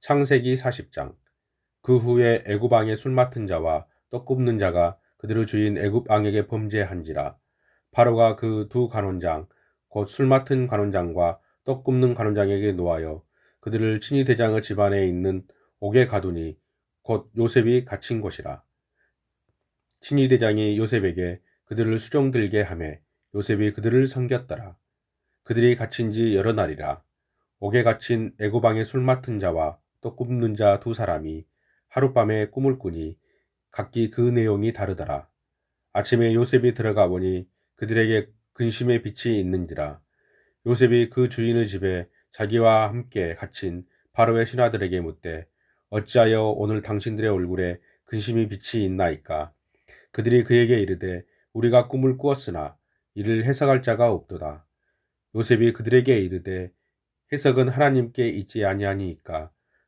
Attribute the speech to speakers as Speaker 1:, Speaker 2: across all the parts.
Speaker 1: 창세기 40장. 그 후에 애굽 왕의 술 맡은 자와 떡 굽는 자가 그들의 주인 애굽 왕에게 범죄한지라. 바로가 그 두 간원장 곧 술 맡은 간원장과 떡 굽는 간원장에게 노하여 그들을 친위 대장의 집안에 있는 옥에 가두니 곧 요셉이 갇힌 곳이라. 친위 대장이 요셉에게 그들을 수종 들게 하매 요셉이 그들을 섬겼더라. 그들이 갇힌 지 여러 날이라. 옥에 갇힌 애굽 왕의 술 맡은 자와 떡 굽는 자 두 사람이 하룻밤에 꿈을 꾸니 각기 그 내용이 다르더라. 아침에 요셉이 들어가 보니 그들에게 근심의 빛이 있는지라. 요셉이 그 주인의 집에 자기와 함께 갇힌 바로의 신하들에게 묻되 어찌하여 오늘 당신들의 얼굴에 근심의 빛이 있나이까? 그들이 그에게 이르되 우리가 꿈을 꾸었으나 이를 해석할 자가 없도다. 요셉이 그들에게 이르되 해석은 하나님께 있지 아니하니이까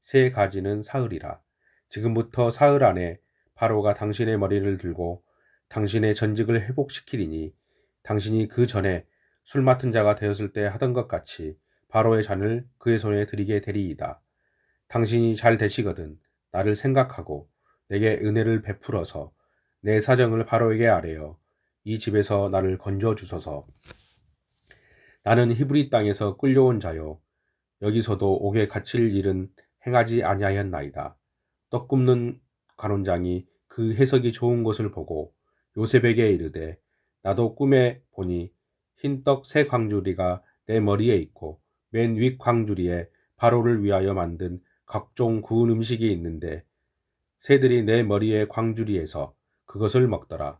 Speaker 1: 새 가지는 사흘이라. 지금부터 사흘 안에 바로가 당신의 머리를 들고 당신의 전직을 회복시키리니 당신이 그 전에 술 맡은 자가 되었을 때 하던 것 같이 바로의 잔을 그의 손에 드리게 되리이다. 당신이 잘 되시거든 나를 생각하고 내게 은혜를 베풀어서 내 사정을 바로에게 아뢰어 이 집에서 나를 건져 주소서. 나는 히브리 땅에서 끌려온 자요 여기서도 옥에 갇힐 일은 행하지 아니하였나이다. 떡 굽는 관원장이 그 해석이 좋은 것을 보고 요셉에게 이르되 나도 꿈에 보니 흰떡 새 광주리가 내 머리에 있고 맨 윗 광주리에 바로를 위하여 만든 각종 구운 음식이 있는데 새들이 내 머리에 광주리에서 그것을 먹더라.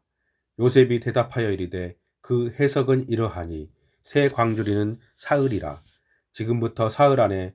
Speaker 1: 요셉이 대답하여 이르되 그 해석은 이러하니 새 광주리는 사흘이라. 지금부터 사흘 안에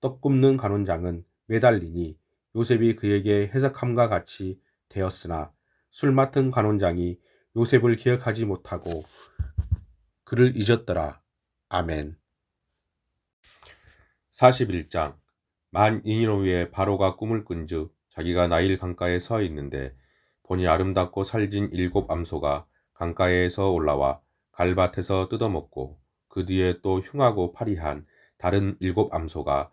Speaker 1: 떡 굽는 간원장은 매달리니 요셉이 그에게 해석함과 같이 되었으나 술 맡은 관원장이 요셉을 기억하지 못하고 그를 잊었더라. 아멘. 41장 만 2년 후에 바로가 꿈을 꾼즉 자기가 나일 강가에 서 있는데 보니 아름답고 살진 일곱 암소가 강가에서 올라와 갈밭에서 뜯어먹고 그 뒤에 또 흉하고 파리한 다른 일곱 암소가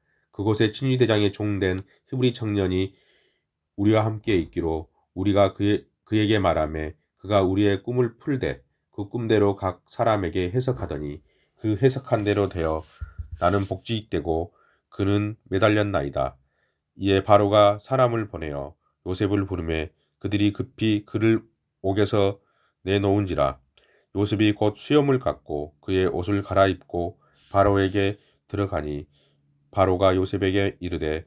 Speaker 1: 그곳에 친위 대장의 종된 히브리 청년이 우리와 함께 있기로 우리가 그의, 그에게 말하매 그가 우리의 꿈을 풀되 그 꿈대로 각 사람에게 해석하더니 그 해석한 대로 되어 나는 복직되고 그는 매달렸나이다. 이에 바로가 사람을 보내어 요셉을 부르매 그들이 급히 그를 옥에서 내놓은지라 요셉이 곧 수염을 깎고 그의 옷을 갈아입고 바로에게 들어가니 바로가 요셉에게 이르되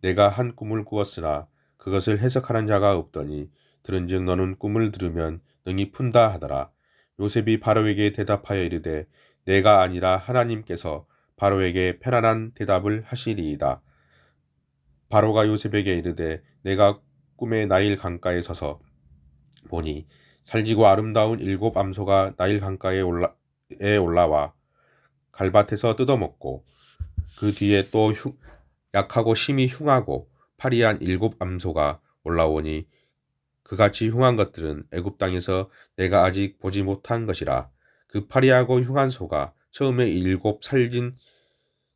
Speaker 1: 내가 한 꿈을 꾸었으나 그것을 해석하는 자가 없더니 들은즉 너는 꿈을 들으면 능히 푼다 하더라. 요셉이 바로에게 대답하여 이르되 내가 아니라 하나님께서 바로에게 편안한 대답을 하시리이다. 바로가 요셉에게 이르되 내가 꿈에 나일 강가에 서서 보니 살지고 아름다운 일곱 암소가 나일 강가에 올라, 에 올라와 갈밭에서 뜯어먹고 그 뒤에 또 흉, 약하고 심히 흉하고 파리한 일곱 암소가 올라오니 그같이 흉한 것들은 애굽 땅에서 내가 아직 보지 못한 것이라. 그 파리하고 흉한 소가 처음에 일곱 살진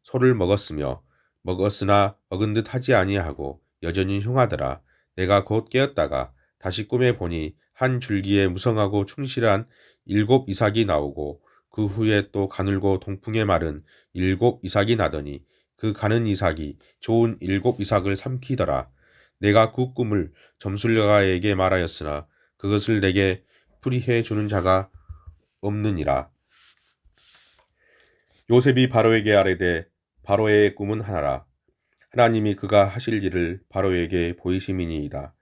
Speaker 1: 소를 먹었으며 먹었으나 먹은 듯 하지 아니하고 여전히 흉하더라. 내가 곧 깨었다가 다시 꿈에 보니 한 줄기에 무성하고 충실한 일곱 이삭이 나오고 그 후에 또 가늘고 동풍에 마른 일곱 이삭이 나더니 그 가는 이삭이 좋은 일곱 이삭을 삼키더라. 내가 그 꿈을 점술가에게 말하였으나 그것을 내게 풀이해 주는 자가 없느니라. 요셉이 바로에게 아뢰되 바로의 꿈은 하나라. 하나님이 그가 하실 일을 바로에게 보이심이니이다.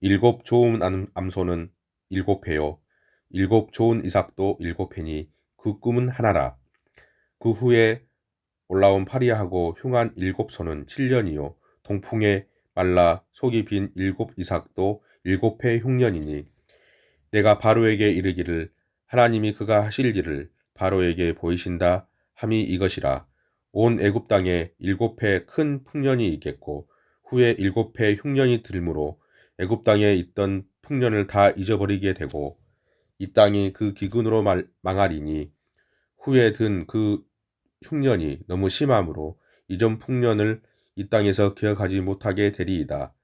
Speaker 1: 일곱 좋은 암소는 일곱 회요. 일곱 좋은 이삭도 일곱 회니 그 꿈은 하나라. 그 후에 올라온 파리하고 흉한 일곱 소는 7년이요. 동풍에 말라 속이 빈 일곱 이삭도 일곱 해 흉년이니 내가 바로에게 이르기를 하나님이 그가 하실 일을 바로에게 보이신다 함이 이것이라 온 애굽 땅에 일곱 해 큰 풍년이 있겠고 후에 일곱 해 흉년이 들므로 애굽 땅에 있던 풍년을 다 잊어버리게 되고 이 땅이 그 기근으로 말, 망하리니 후에 든 그 흉년이 너무 심함으로 이전 풍년을 이 땅에서 기억하지 못하게 되리이다.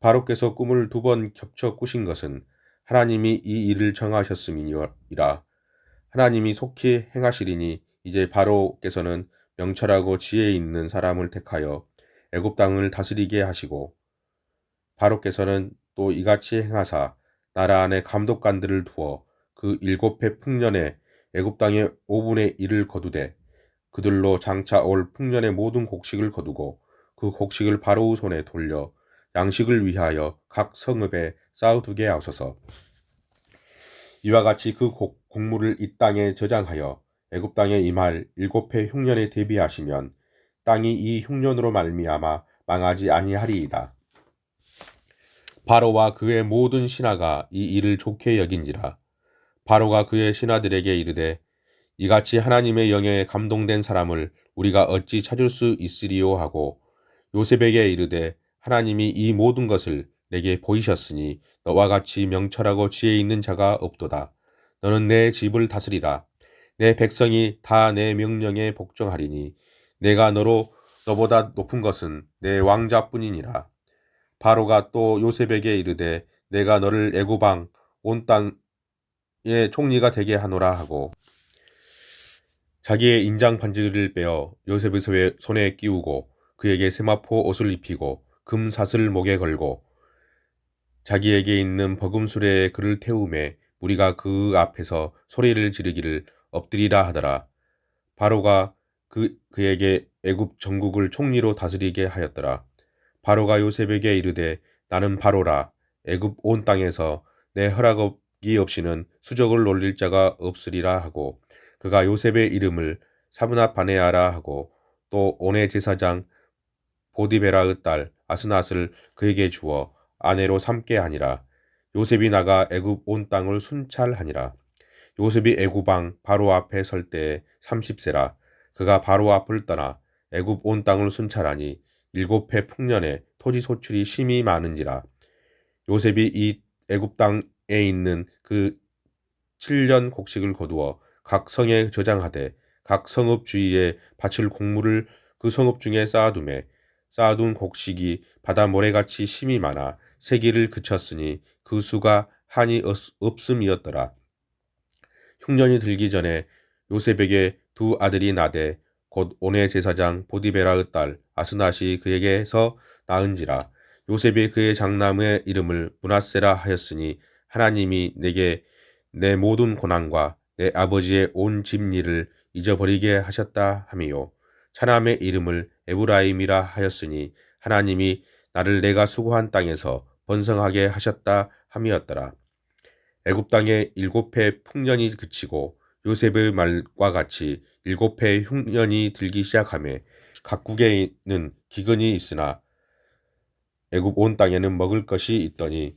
Speaker 1: 바로께서 꿈을 두 번 겹쳐 꾸신 것은 하나님이 이 일을 정하셨음이니라. 하나님이 속히 행하시리니 이제 바로께서는 명철하고 지혜 있는 사람을 택하여 애굽 땅을 다스리게 하시고 바로께서는 또 이같이 행하사 나라 안에 감독관들을 두어 그 일곱 해 풍년에 애굽 땅의 5분의 1을 거두되 그들로 장차 올 풍년의 모든 곡식을 거두고 그 곡식을 바로우 손에 돌려 양식을 위하여 각 성읍에 쌓아두게 하소서. 이와 같이 그 곡, 곡물을 이 땅에 저장하여 애굽 땅에 임할 일곱 해 흉년에 대비하시면 땅이 이 흉년으로 말미암아 망하지 아니하리이다. 바로와 그의 모든 신하가 이 일을 좋게 여긴지라 바로가 그의 신하들에게 이르되 이같이 하나님의 영에 감동된 사람을 우리가 어찌 찾을 수 있으리요 하고 요셉에게 이르되 하나님이 이 모든 것을 내게 보이셨으니 너와 같이 명철하고 지혜 있는 자가 없도다. 너는 내 집을 다스리라. 내 백성이 다 내 명령에 복종하리니 내가 너로 너보다 높은 것은 내 왕자뿐이니라. 바로가 또 요셉에게 이르되 내가 너를 애고방 온 땅 의 총리가 되게 하노라 하고 자기의 인장 반지를 빼어 요셉의 손에 끼우고 그에게 세마포 옷을 입히고 금사슬 목에 걸고 자기에게 있는 버금술에 그를 태우매 우리가 그 앞에서 소리를 지르기를 엎드리라 하더라. 바로가 그, 그에게 애굽 전국을 총리로 다스리게 하였더라. 바로가 요셉에게 이르되 나는 바로라 애굽 온 땅에서 내 허락 이 없이는 수적을 놀릴 자가 없으리라 하고 그가 요셉의 이름을 사브나 바네아라 하고 또 온의 제사장 보디베라의 딸 아스낫을 그에게 주어 아내로 삼게 하니라. 요셉이 나가 애굽 온 땅을 순찰하니라. 요셉이 애굽왕 바로 앞에 설 때에 30세라. 그가 바로 앞을 떠나 애굽 온 땅을 순찰하니 일곱 해 풍년에 토지 소출이 심히 많은지라. 요셉이 이 애굽 땅에 있는 그 7년 곡식을 거두어 각 성에 저장하되 각 성읍 주위에 바칠 곡물을 그 성읍 중에 쌓아두매 쌓아둔 곡식이 바다 모래같이 심이 많아 세기를 그쳤으니 그 수가 한이 없음이었더라. 흉년이 들기 전에 요셉에게 두 아들이 나되 곧 온의 제사장 보디베라의 딸 아스낫이 그에게서 낳은지라 요셉이 그의 장남의 이름을 문하세라 하였으니 하나님이 내게 내 모든 고난과 내 아버지의 온 집일을 잊어버리게 하셨다 하미요 차남의 이름을 에브라임이라 하였으니 하나님이 나를 내가 수고한 땅에서 번성하게 하셨다 함이었더라. 애굽 땅에 일곱 해 풍년이 그치고 요셉의 말과 같이 일곱 해 흉년이 들기 시작하며 각국에는 기근이 있으나 애굽 온 땅에는 먹을 것이 있더니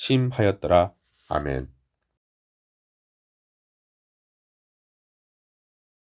Speaker 1: 심하였더라 아멘.